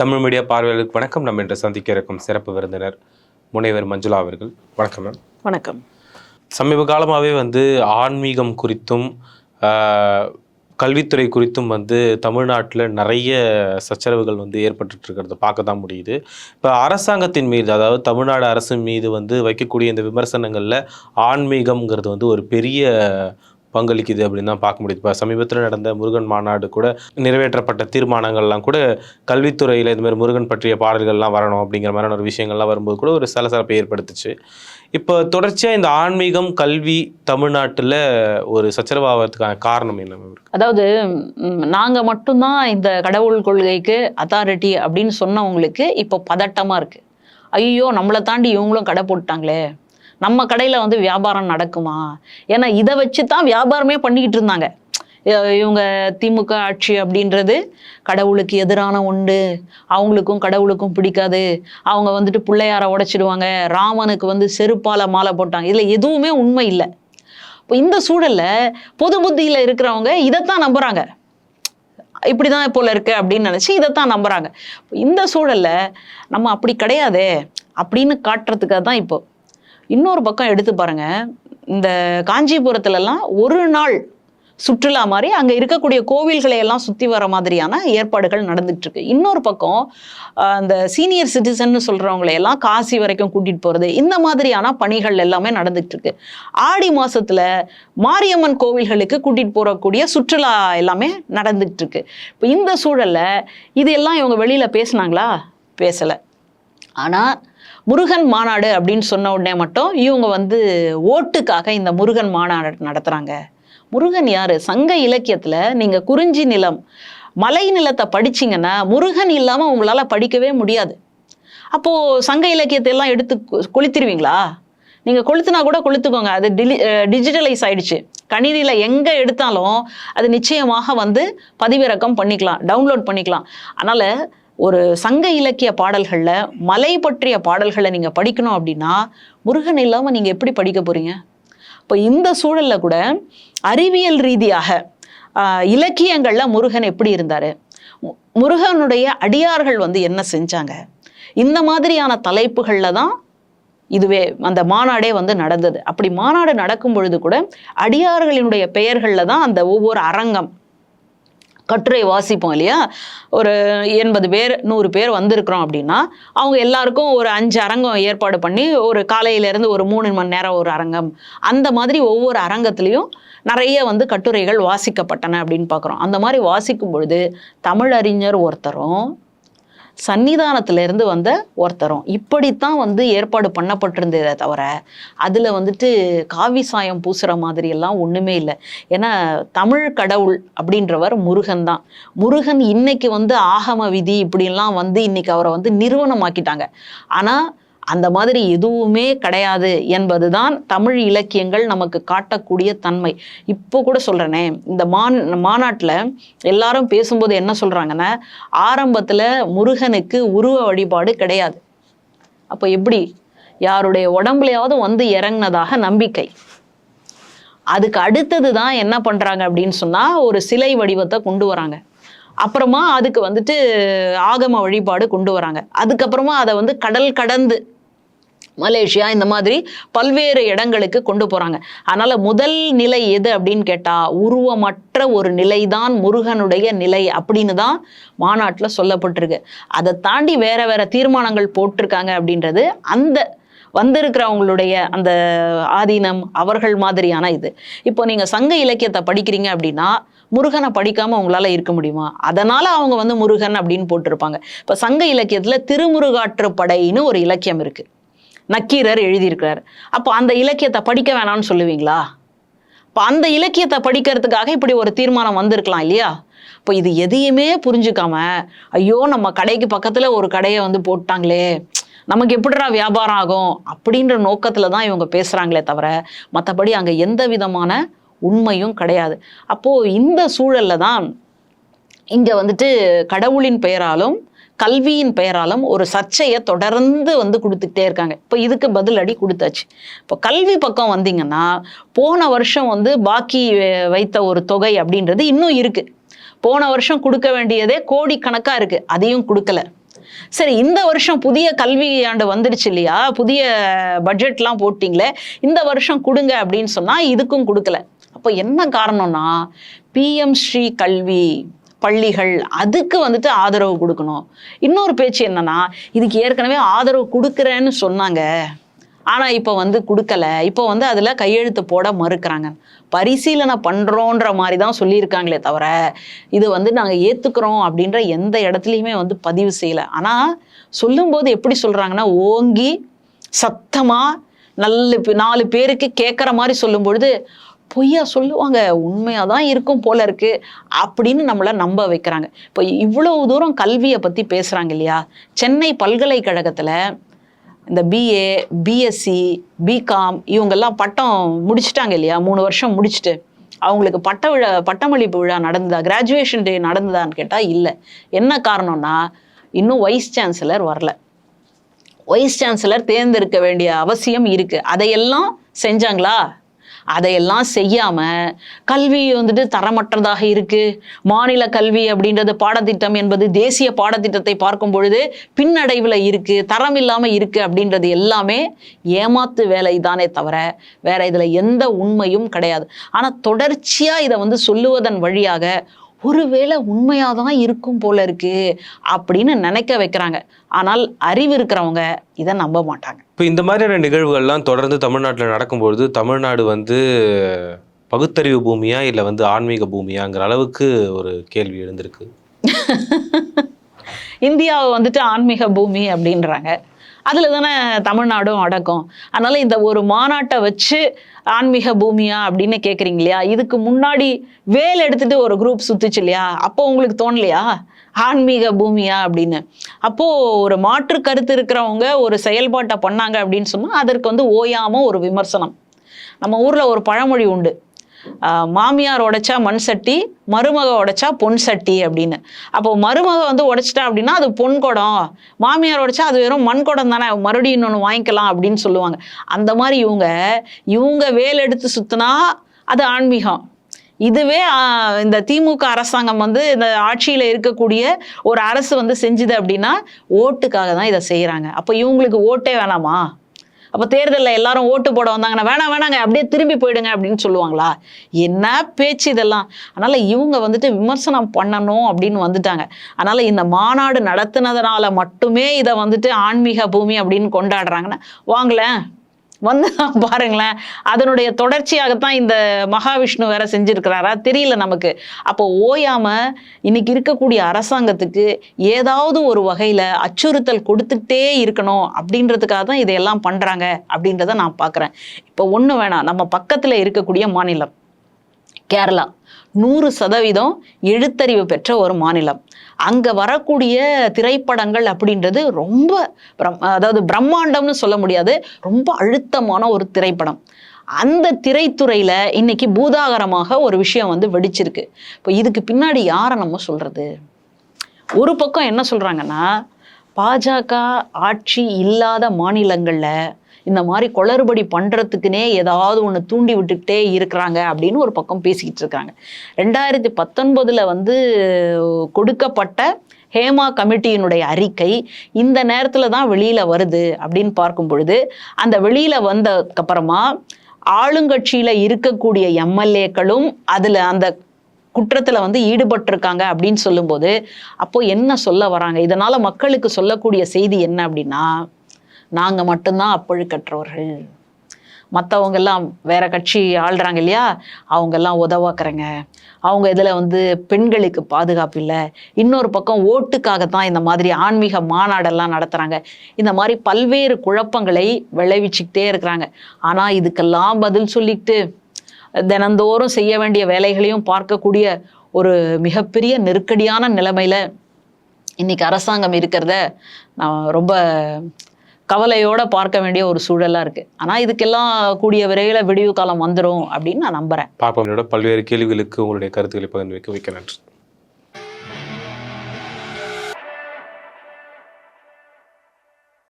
Tamil media பார்வையாளர்களுக்கு வணக்கம். நம்ம இன்று சந்திக்க இருக்கும் சிறப்பு விருந்தினர் முனைவர் மஞ்சுளா அவர்கள். வணக்கம் மேம். வணக்கம். சமீப காலமாகவே வந்து ஆன்மீகம் குறித்தும் கல்வித்துறை குறித்தும் வந்து தமிழ்நாட்டில் நிறைய சச்சரவுகள் வந்து ஏற்பட்டுட்டு இருக்கிறத பார்க்க தான் முடியுது. இப்போ அரசாங்கத்தின் மீது அதாவது தமிழ்நாடு அரசு மீது வந்து வைக்கக்கூடிய இந்த விமர்சனங்களில் ஆன்மீகம்ங்கிறது வந்து ஒரு பெரிய பங்களிக்குது அப்படின்னு தான் பார்க்க முடியுது. இப்போ சமீபத்தில் நடந்த முருகன் மாநாடு கூட நிறைவேற்றப்பட்ட தீர்மானங்கள்லாம் கூட கல்வித்துறையில் இதுமாதிரி முருகன் பற்றிய பாடல்கள்லாம் வரணும் அப்படிங்கிற மாதிரியான ஒரு விஷயங்கள்லாம் வரும்போது கூட ஒரு சலசலப்பை ஏற்படுத்துச்சு. இப்போ தொடர்ச்சியாக இந்த ஆன்மீகம் கல்வி தமிழ்நாட்டில் ஒரு சச்சரவாகிறதுக்கான காரணம் என்ன அதாவது நாங்கள் மட்டும்தான் இந்த கடவுள் கொள்கைக்கு அத்தாரிட்டி அப்படின்னு சொன்னவங்களுக்கு இப்போ பதட்டமாக இருக்குது ஐயோ நம்மளை தாண்டி இவங்களும் கடை போட்டாங்களே நம்ம கடையில் வந்து வியாபாரம் நடக்குமா? ஏன்னா இதை வச்சு தான் வியாபாரமே பண்ணிக்கிட்டு இருந்தாங்க. இவங்க திமுக ஆட்சி அப்படின்றது கடவுளுக்கு எதிரான ஒன்று அவங்களுக்கும் கடவுளுக்கும் பிடிக்காது. அவங்க வந்துட்டு பிள்ளையார உடைச்சிடுவாங்க. ராமனுக்கு வந்து செருப்பால மாலை போட்டாங்க. இதில் எதுவுமே உண்மை இல்லை. இப்போ இந்த சூழல்ல பொது புத்தியில் இருக்கிறவங்க இதைத்தான் நம்புகிறாங்க இப்படி தான் போல் இருக்கு அப்படின்னு நினச்சி இதைத்தான் நம்புகிறாங்க இந்த சூழல்ல நம்ம அப்படி கிடையாதே அப்படின்னு காட்டுறதுக்காக தான் இப்போது இன்னொரு பக்கம் எடுத்து பாருங்க. இந்த காஞ்சிபுரத்துலலாம் ஒரு நாள் சுற்றுலா மாதிரி அங்கே இருக்கக்கூடிய கோவில்களை எல்லாம் சுற்றி வர மாதிரியான ஏற்பாடுகள் நடந்துகிட்டு இருக்கு இன்னொரு பக்கம் அந்த சீனியர் சிட்டிசன் சொல்கிறவங்களை எல்லாம் காசி வரைக்கும் கூட்டிகிட்டு போகிறது இந்த மாதிரியான பணிகள் எல்லாமே நடந்துகிட்டு இருக்கு ஆடி மாதத்தில் மாரியம்மன் கோவில்களுக்கு கூட்டிகிட்டு போகக்கூடிய சுற்றுலா எல்லாமே நடந்துகிட்டு இருக்கு இப்போ இந்த சூழல்ல இது எல்லாம் இவங்க வெளியில் பேசுனாங்களா? பேசலை. ஆனால் முருகன் மாநாடு அப்படின்னு சொன்ன உடனே மட்டும் இவங்க வந்து ஓட்டுக்காக இந்த முருகன் மாநாடு நடத்துகிறாங்க முருகன் யார்? சங்க இலக்கியத்தில் நீங்கள் குறிஞ்சி நிலம் மலை நிலத்தை படிச்சிங்கன்னா முருகன் இல்லாமல் உங்களால் படிக்கவே முடியாது. அப்போது சங்க இலக்கியத்தை எல்லாம் எடுத்து கொளுத்திருவீங்களா? நீங்கள் கொளுத்துனா கூட கொளுத்துக்கோங்க. அது டிலி டிஜிட்டலைஸ் ஆயிடுச்சு. கணினியில் எங்கே எடுத்தாலும் அது நிச்சயமாக வந்து பதிவிறக்கம் பண்ணிக்கலாம் டவுன்லோட் பண்ணிக்கலாம். அதனால் ஒரு சங்க இலக்கிய பாடல்களில் மலை பற்றிய பாடல்களை நீங்கள் படிக்கணும் அப்படின்னா முருகன் இல்லாமல் நீங்கள் எப்படி படிக்க போகிறீங்க இப்போ இந்த சூழலில் கூட அறிவியல் ரீதியாக இலக்கியங்களில் முருகன் எப்படி இருந்தார்? முருகனுடைய அடியார்கள் வந்து என்ன செஞ்சாங்க? இந்த மாதிரியான தலைப்புகளில் தான் இதுவே அந்த மாநாடே வந்து நடந்தது. அப்படி மாநாடு நடக்கும் பொழுது கூட அடியார்களினுடைய பெயர்களில் தான் அந்த ஒவ்வொரு அரங்கம் கட்டுரை வாசிப்போம் இல்லையா? ஒரு எண்பது பேர் நூறு பேர் வந்திருக்கிறோம் அப்படின்னா அவங்க எல்லாருக்கும் ஒரு அஞ்சு அரங்கம் ஏற்பாடு பண்ணி ஒரு காலையிலேருந்து ஒரு மூணு மணி நேரம் ஒரு அரங்கம். அந்த மாதிரி ஒவ்வொரு அரங்கத்துலேயும் நிறைய வந்து கட்டுரைகள் வாசிக்கப்பட்டன அப்படின்னு பார்க்குறோம். அந்த மாதிரி வாசிக்கும் பொழுது தமிழறிஞர் ஒருத்தரும் சன்னிதானத்திலேருந்து வந்த ஒருத்தரும். இப்படித்தான் வந்து ஏற்பாடு பண்ணப்பட்டிருந்ததே தவிர அதில் வந்துட்டு காவி சாயம் பூசுகிற மாதிரி எல்லாம் ஒன்றுமே இல்லை. ஏன்னா தமிழ் கடவுள் அப்படின்றவர் முருகன் தான். முருகன் இன்னைக்கு வந்து ஆகம விதி இப்படிலாம் வந்து இன்னைக்கு அவரை வந்து நிறுவனமாக்கிட்டாங்க. ஆனால் அந்த மாதிரி எதுவுமே கிடையாது என்பதுதான் தமிழ் இலக்கியங்கள் நமக்கு காட்டக்கூடிய தன்மை. இப்போ கூட சொல்றேனே இந்த மான் மாநாட்டில் எல்லாரும் பேசும்போது என்ன சொல்றாங்கன்னா ஆரம்பத்தில் முருகனுக்கு உருவ வழிபாடு கிடையாது. அப்போ எப்படி? யாருடைய உடம்புலையாவது வந்து இறங்குனதாக நம்பிக்கை. அதுக்கு அடுத்தது தான் என்ன பண்ணுறாங்க அப்படின்னு சொன்னால் ஒரு சிலை வடிவத்தை கொண்டு வராங்க. அப்புறமா அதுக்கு வந்துட்டு ஆகம வழிபாடு கொண்டு வராங்க. அதுக்கப்புறமா அதை வந்து கடல் கடந்து மலேசியா இந்த மாதிரி பல்வேறு இடங்களுக்கு கொண்டு போகிறாங்க அதனால் முதல் நிலை எது அப்படின்னு கேட்டால் உருவமற்ற ஒரு நிலைதான் முருகனுடைய நிலை அப்படின்னு தான் மாநாட்டில் சொல்லப்பட்டிருக்கு. அதை தாண்டி வேற வேற தீர்மானங்கள் போட்டிருக்காங்க அப்படின்றது அந்த வந்திருக்கிறவங்களுடைய அந்த ஆதீனம் அவர்கள் மாதிரியான இது. இப்போ நீங்கள் சங்க இலக்கியத்தை படிக்கிறீங்க அப்படின்னா முருகனை படிக்காம உங்களால இருக்க முடியுமா? அதனால அவங்க வந்து முருகன் அப்படின்னு போட்டிருப்பாங்க. இப்போ சங்க இலக்கியத்துல திருமுருகாற்றுப்படைன்னு ஒரு இலக்கியம் இருக்கு. நக்கீரர் எழுதியிருக்கிறார். அப்போ அந்த இலக்கியத்தை படிக்க வேணாம்னு சொல்லுவீங்களா? இப்போ அந்த இலக்கியத்தை படிக்கிறதுக்காக இப்படி ஒரு தீர்மானம் வந்திருக்கலாம் இல்லையா? இப்போ இது எதையுமே புரிஞ்சுக்காம ஐயோ நம்ம கடைக்கு பக்கத்தில் ஒரு கடையை வந்து போட்டாங்களே நமக்கு எப்படிடா வியாபாரம் ஆகும்? அப்படின்ற நோக்கத்தில் தான் இவங்க பேசுகிறாங்களே தவிர மற்றபடி அங்கே எந்த விதமான உண்மையும் கிடையாது. அப்போது இந்த சூழல்ல தான் இங்கே வந்துட்டு கடவுளின் பெயராலும் கல்வியின் பெயராலும் ஒரு சர்ச்சையை தொடர்ந்து வந்து கொடுத்துக்கிட்டே இருக்காங்க. இப்போ இதுக்கு பதிலடி கொடுத்தாச்சு. இப்போ கல்வி பக்கம் வந்தீங்கன்னா போன வருஷம் வந்து பாக்கி வைத்த ஒரு தொகை அப்படின்றது இன்னும் இருக்குது போன வருஷம் கொடுக்க வேண்டியதே கோடிக்கணக்காக இருக்குது அதையும் கொடுக்கல. சரி இந்த வருஷம் புதிய கல்வி ஆண்டு வந்துடுச்சு இல்லையா? புதிய பட்ஜெட்லாம் போட்டிங்களே இந்த வருஷம் கொடுங்க அப்படின்னு சொன்னால் இதுக்கும் கொடுக்கல. அப்போ என்ன காரணம்னா பிஎம் ஸ்ரீ கல்வி. பள்ளிகள் அதுக்கு வந்துட்டு ஆதரவு கொடுக்கணும். இன்னொரு பேச்சு என்னன்னா இதுக்கு ஏற்கனவே ஆதரவு கொடுக்குறேன்னு சொன்னாங்க. ஆனா இப்போ வந்து கொடுக்கல. இப்போ வந்து அதுல கையெழுத்து போட மறுக்கிறாங்க. பரிசீலனை பண்றோன்ற மாதிரி தான் சொல்லியிருக்காங்களே தவிர இது வந்து நாங்க ஏத்துக்கிறோம் அப்படின்ற எந்த இடத்துலையுமே வந்து பதிவு செய்யல. ஆனா சொல்லும்போது எப்படி சொல்றாங்கன்னா ஓங்கி சத்தமா நல்ல பே- நாலு பேருக்கு கேட்குற மாதிரி சொல்லும் பொழுது பொய்யா சொல்லுவாங்க. உண்மையாக தான் இருக்கும் போல இருக்கு அப்படின்னு நம்மளை நம்ப வைக்கிறாங்க. இப்போ இவ்வளவு தூரம் கல்வியை பற்றி பேசுகிறாங்க இல்லையா? சென்னை பல்கலைக்கழகத்தில் இந்த பிஏ பிஎஸ்சி பிகாம் இவங்கெல்லாம் பட்டம் முடிச்சிட்டாங்க இல்லையா? மூணு வருஷம் முடிச்சுட்டு. அவங்களுக்கு பட்ட விழா பட்டமளிப்பு விழா நடந்ததா? கிராஜுவேஷன் டே நடந்ததான்னு கேட்டால் இல்லை. என்ன காரணம்னா இன்னும் வைஸ் சான்சலர் வரல. வைஸ் சான்சலர் தேர்ந்தெடுக்க வேண்டிய அவசியம் இருக்குது அதையெல்லாம் செஞ்சாங்களா? அதையெல்லாம் செய்யாம கல்வி வந்துட்டு தரமற்றதாக இருக்கு. மாநில கல்வி அப்படின்றது பாடத்திட்டம் என்பது தேசிய பாடத்திட்டத்தை பார்க்கும் பொழுது பின்னடைவில் இருக்கு தரம் இல்லாம இருக்கு அப்படின்றது எல்லாமே ஏமாத்து வேலை தானே தவிர வேற இதுல எந்த உண்மையும் கிடையாது. ஆனா தொடர்ச்சியா இதை வந்து சொல்லுவதன் வழியாக ஒருவேளை உண்மையாக தான் இருக்கும் போல இருக்கு அப்படின்னு நினைக்க வைக்கிறாங்க. ஆனால் அறிவு இருக்கிறவங்க இதை நம்ப மாட்டாங்க. இப்போ இந்த மாதிரியான நிகழ்வுகள்லாம் தொடர்ந்து தமிழ்நாட்டில் நடக்கும்பொழுது தமிழ்நாடு வந்து பகுத்தறிவு பூமியா இல்லை வந்து ஆன்மீக பூமியாங்கிற அளவுக்கு ஒரு கேள்வி எழுந்திருக்கு? இந்தியாவை வந்துட்டு ஆன்மீக பூமி அப்படின்றாங்க. அதில் தானே தமிழ்நாடும் அடக்கம். அதனால் இந்த ஒரு மாநாட்டை வச்சு ஆன்மீக பூமியா அப்படின்னு கேட்குறீங்க இல்லையா? இதுக்கு முன்னாடி வேல் எடுத்துட்டு ஒரு குரூப் சுத்துச்சு இல்லையா? அப்போ உங்களுக்கு தோணலையா? ஆன்மீக பூமியா அப்படின்னு. அப்போது ஒரு மாற்று கருத்து இருக்கிறவங்க ஒரு செயல்பாட்டை பண்ணாங்க அப்படின்னு சொன்னால் அதற்கு வந்து ஓயாமல் ஒரு விமர்சனம். நம்ம ஊரில் ஒரு பழமொழி உண்டு. மாமியார் உடைச்சா மண் சட்டி மருமக உடைச்சா பொன் சட்டி அப்படின்னு. அப்போ மருமக வந்து உடைச்சிட்டா அப்படின்னா அது பொன் குடம். மாமியார் உடைச்சா அது வெறும் மண் குடம் தானே மறுபடியும் இன்னொன்று வாங்கிக்கலாம் அப்படின்னு சொல்லுவாங்க. அந்த மாதிரி இவங்க இவங்க வேல் எடுத்து சுத்தினா அது ஆன்மீகம். இதுவே இந்த திமுக அரசாங்கம் வந்து இந்த ஆட்சியில் இருக்கக்கூடிய ஒரு அரசு வந்து செஞ்சுது அப்படின்னா ஓட்டுக்காக தான் இதை செய்கிறாங்க அப்போ இவங்களுக்கு ஓட்டே வேணாமா? அப்போ தேர்தலில் எல்லாரும் ஓட்டு போட வந்தாங்கன்னா வேணாம் வேணாங்க அப்படியே திரும்பி போயிடுங்க அப்படின்னு சொல்லுவாங்களா? என்ன பேச்சு இதெல்லாம்? அதனால் இவங்க வந்துட்டு விமர்சனம் பண்ணணும் அப்படின்னு வந்துட்டாங்க. அதனால் இந்த மாநாடு நடத்துனதுனால மட்டுமே இதை வந்துட்டு ஆன்மீக பூமி அப்படின்னு கொண்டாடுறாங்கன்னா. வாங்களேன். வந்து தான் பாருங்களேன். அதனுடைய தொடர்ச்சியாகத்தான் இந்த மகாவிஷ்ணு வேற செஞ்சிருக்கிறாரா? தெரியல நமக்கு. அப்போ ஓயாம இன்னைக்கு இருக்கக்கூடிய அரசாங்கத்துக்கு ஏதாவது ஒரு வகையில அச்சுறுத்தல் கொடுத்துட்டே இருக்கணும் அப்படின்றதுக்காக தான் இதையெல்லாம் பண்றாங்க அப்படின்றத நான் பார்க்குறேன் இப்போ ஒன்று வேணாம். நம்ம பக்கத்தில் இருக்கக்கூடிய மாநிலம். கேரளா. நூறு சதவீதம் எழுத்தறிவு பெற்ற ஒரு மாநிலம். அங்கே வரக்கூடிய திரைப்படங்கள் அப்படின்றது ரொம்ப பிரம்- அதாவது பிரம்மாண்டம்னு சொல்ல முடியாது ரொம்ப அழுத்தமான ஒரு திரைப்படம். அந்த திரைத்துறையில் இன்னைக்கு பூதாகரமாக ஒரு விஷயம் வந்து வெடிச்சிருக்கு. இப்போ இதுக்கு பின்னாடி யாரை நம்ம சொல்கிறது ஒரு பக்கம் என்ன சொல்கிறாங்கன்னா பாஜக ஆட்சி இல்லாத மாநிலங்களில் இந்த மாதிரி குளறுபடி பண்றதுக்குனே ஏதாவது ஒன்று தூண்டி விட்டுக்கிட்டே இருக்கிறாங்க அப்படின்னு ஒரு பக்கம் பேசிக்கிட்டு இருக்காங்க. ரெண்டாயிரத்தி பத்தொன்பதில் வந்து கொடுக்கப்பட்ட ஹேமா கமிட்டியினுடைய அறிக்கை இந்த நேரத்தில் தான் வெளியில் வருது அப்படின்னு பார்க்கும் பொழுது அந்த வெளியில் வந்ததுக்கப்புறமா ஆளுங்கட்சியில் இருக்கக்கூடிய எம்எல்ஏக்களும் அதில் அந்த குற்றத்தில் வந்து ஈடுபட்டிருக்காங்க அப்படின்னு சொல்லும்போது அப்போது என்ன சொல்ல வராங்க? இதனால் மக்களுக்கு சொல்லக்கூடிய செய்தி என்ன அப்படின்னா நாங்க மட்டும்தான் அப்பழுக்கற்றவர்கள் மற்றவங்கெல்லாம் வேற கட்சி ஆள்றாங்க இல்லையா? அவங்க எல்லாம் உதவாக்குறங்க. அவங்க இதுல வந்து பெண்களுக்கு பாதுகாப்பு இல்லை. இன்னொரு பக்கம் ஓட்டுக்காகத்தான் இந்த மாதிரி ஆன்மீக மாநாடெல்லாம் நடத்துறாங்க. இந்த மாதிரி பல்வேறு குழப்பங்களை விளைவிச்சுக்கிட்டே இருக்கிறாங்க. ஆனா இதுக்கெல்லாம் பதில் சொல்லிக்கிட்டு தினந்தோறும் செய்ய வேண்டிய வேலைகளையும் பார்க்கக்கூடிய ஒரு மிகப்பெரிய நெருக்கடியான நிலைமையில இன்னைக்கு அரசாங்கம் இருக்கிறத நான் ரொம்ப கவலையோட பார்க்க வேண்டிய ஒரு சூழலா இருக்கு. ஆனா இதுக்கெல்லாம் கூடிய விரைவில் விடிவு காலம் வந்துடும் அப்படின்னு நான் நம்புறேன். பார்ப்பவங்களோட பல்வேறு கேள்விகளுக்கு உங்களுடைய கருத்துக்களை பகிர்ந்து வைக்க வைக்க நன்றி.